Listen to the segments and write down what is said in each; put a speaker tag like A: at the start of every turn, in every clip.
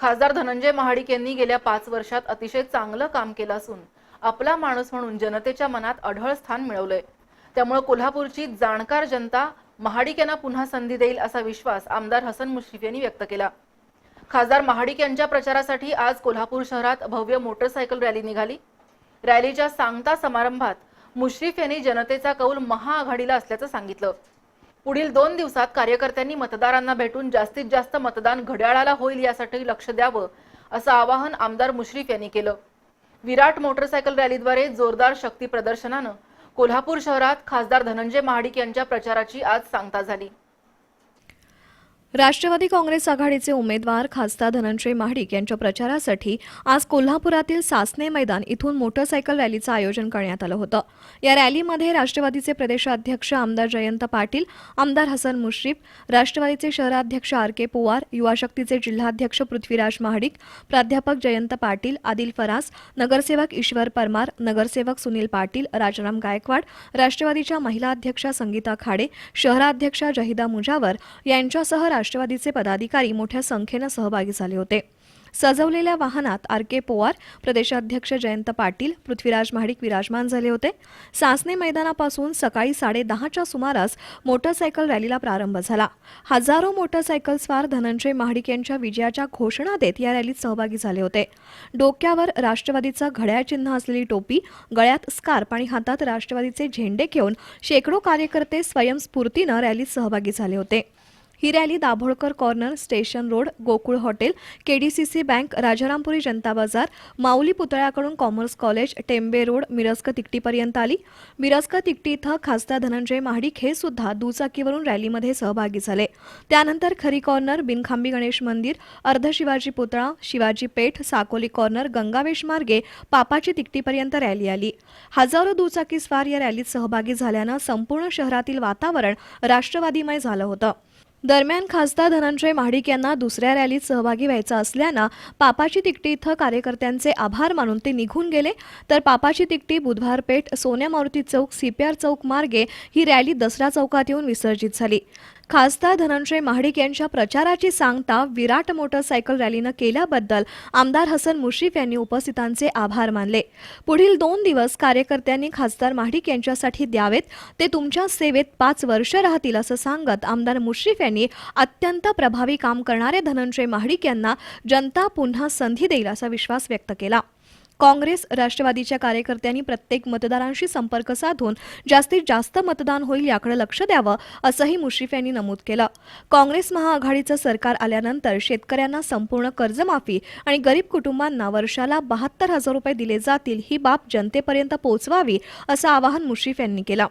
A: खासदार धनंजय महाडिक यांनी गेल्या पाच वर्षात अतिशय चांगलं काम केलं असून आपला माणूस म्हणून जनतेच्या मनात अढळ स्थान मिळवलंय. त्यामुळे कोल्हापूरची जाणकार जनता महाडिक यांना पुन्हा संधी देईल असा विश्वास आमदार हसन मुश्रीफ यांनी व्यक्त केला. खासदार महाडिक यांच्या प्रचारासाठी आज कोल्हापूर शहरात भव्य मोटरसायकल रॅली निघाली. रॅलीच्या सांगता समारंभात मुश्रीफ यांनी जनतेचा कौल महाआघाडीला असल्याचं सांगितलं. पुढील दोन दिवसात कार्यकर्त्यांनी मतदारांना भेटून जास्तीत जास्त मतदान घड्याळाला होईल यासाठी लक्ष द्यावं असं आवाहन आमदार मुश्रीफ यांनी केलं. विराट मोटरसायकल रॅलीद्वारे जोरदार शक्ती प्रदर्शनानं कोल्हापूर शहरात खासदार धनंजय महाडिक यांच्या प्रचाराची आज सांगता झाली.
B: राष्ट्रवादी काँग्रेस आघाडीचे उमेदवार खासदार धनंजय महाडिक यांच्या प्रचारासाठी आज कोल्हापुरातील सासने मैदान इथून मोटरसायकल रॅलीचं आयोजन करण्यात आलं होतं. या रॅलीमध्ये राष्ट्रवादीचे प्रदेशाध्यक्ष आमदार जयंत पाटील आमदार हसन मुश्रीफ राष्ट्रवादीचे शहराध्यक्ष आर के पवार युवा शक्तीचे जिल्हाध्यक्ष पृथ्वीराज महाडिक प्राध्यापक जयंत पाटील आदिल फरास नगरसेवक ईश्वर परमार नगरसेवक सुनील पाटील राजाराम गायकवाड राष्ट्रवादीच्या महिला अध्यक्षा संगीता खाडे शहराध्यक्षा जहिदा मुजावर यांच्यासह राष्ट्रवादीचे पदाधिकारी मोठ्या संख्येनं सहभागी झाले होते. सजवलेल्या वाहनात आर के पोवार प्रदेशाध्यक्ष जयंत पाटील पृथ्वीराज महाडिक विराजमान झाले होते. सासने मैदानापासून सकाळी साडेदहाच्या सुमारास मोटरसायकल रॅलीला प्रारंभ झाला. हजारो मोटरसायकल स्वार धनंजय महाडिक यांच्या विजयाच्या घोषणा देत या रॅलीत सहभागी झाले होते. डोक्यावर राष्ट्रवादीचं घड्याळ चिन्ह असलेली टोपी गळ्यात स्कार्प आणि हातात राष्ट्रवादीचे झेंडे घेऊन शेकडो कार्यकर्ते स्वयंस्फूर्तीनं रॅलीत सहभागी झाले होते. ही rally Dabholkar corner station road Gokul hotel KDCC bank Rajarampuri Janata Bazar Mauli पुतळ्याकडून commerce college Tembe road मिरजक तिकटीपर्यंत आली. मिरजक तिकटी इथं खासदार धनंजय महाडिक हे सुद्धा दुचाकीवरून रॅलीमध्ये सहभागी झाले. त्यानंतर खरी कॉर्नर बिनखांबी गणेश मंदिर अर्ध शिवाजी पुतळा शिवाजी पेठ साकोली कॉर्नर गंगावेश मार्गे पापाची तिकटीपर्यंत रॅली आली. हजारो दुचाकी स्वार या रॅलीत सहभागी झाल्यानं संपूर्ण शहरातील वातावरण राष्ट्रवादीमय झालं होतं. दरम्यान खासदार धनंजय महाडिक यांना दुसऱ्या रॅलीत सहभागी व्हायचं असल्यानं पापाची तिकटी इथं कार्यकर्त्यांचे आभार मानून ते निघून गेले. तर पापाची तिकटी बुधवार पेठ सोन्या मारुती चौक सीपीआर चौक मार्गे ही रॅली दसरा चौकात येऊन विसर्जित झाली. खासदार धनंजय महाडिक यांच्या प्रचाराची सांगता विराट मोटरसायकल रॅलीनं केल्याबद्दल आमदार हसन मुश्रीफ यांनी उपस्थितांचे आभार मानले. पुढील दोन दिवस कार्यकर्त्यांनी खासदार महाडिक यांच्यासाठी द्यावेत ते तुमच्या सेवेत पाच वर्ष राहतील असं सांगत आमदार मुश्रीफ यांनी अत्यंत प्रभावी काम करणारे धनंजय महाडिक यांना जनता पुन्हा संधी देईल असा विश्वास व्यक्त केला. काँग्रेस राष्ट्रवादीच्या कार्यकर्त्यांनी प्रत्येक मतदारांशी संपर्क साधून जास्तीत जास्त मतदान होईल याकडे लक्ष द्यावं असंही मुश्रीफ यांनी नमूद केलं. काँग्रेस महाआघाडीचं सरकार आल्यानंतर शेतकऱ्यांना संपूर्ण कर्जमाफी आणि गरीब कुटुंबांना वर्षाला बहात्तर हजार रुपये दिले जातील ही बाब जनतेपर्यंत पोहोचवावी असं आवाहन मुश्रीफ यांनी केलं.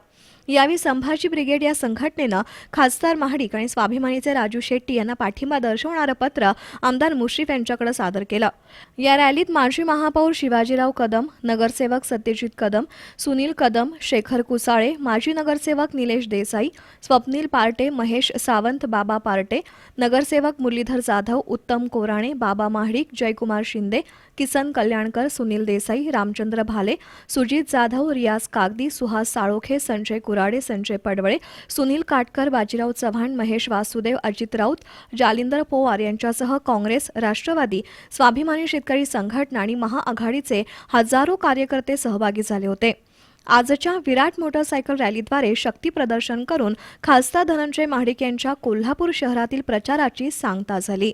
B: यावेळी संभाजी ब्रिगेड या संघटनेनं खासदार महाडिक आणि स्वाभिमानीचे राजू शेट्टी यांना पाठिंबा दर्शवणारं पत्र आमदार मुश्रीफ यांच्याकडे सादर केलं. या रॅलीत माजी महापौर शिवाजीराव कदम नगरसेवक सत्यजित कदम सुनील कदम शेखर कुसाळे माजी नगरसेवक निलेश देसाई स्वप्नील पार्टे महेश सावंत बाबा पार्टे नगरसेवक मुरलीधर जाधव उत्तम कोराणे बाबा महाडिक जयकुमार शिंदे किसन कल्याणकर सुनील देसाई रामचंद्र भाले सुजित जाधव रियाज कागदी सुहास साळोखे संजय कुराडे संजय पडवळे सुनील काटकर बाजीराव चव्हाण महेश वासुदेव अजित राऊत जालिंदर पोवार यांच्यासह काँग्रेस राष्ट्रवादी स्वाभिमानी शेतकरी संघटना आणि महाआघाडीचे हजारो कार्यकर्ते सहभागी झाले होते. आजच्या विराट मोटरसायकल रॅलीद्वारे शक्ती प्रदर्शन करून खासदार धनंजय महाडिक यांच्या कोल्हापूर शहरातील प्रचाराची सांगता झाली.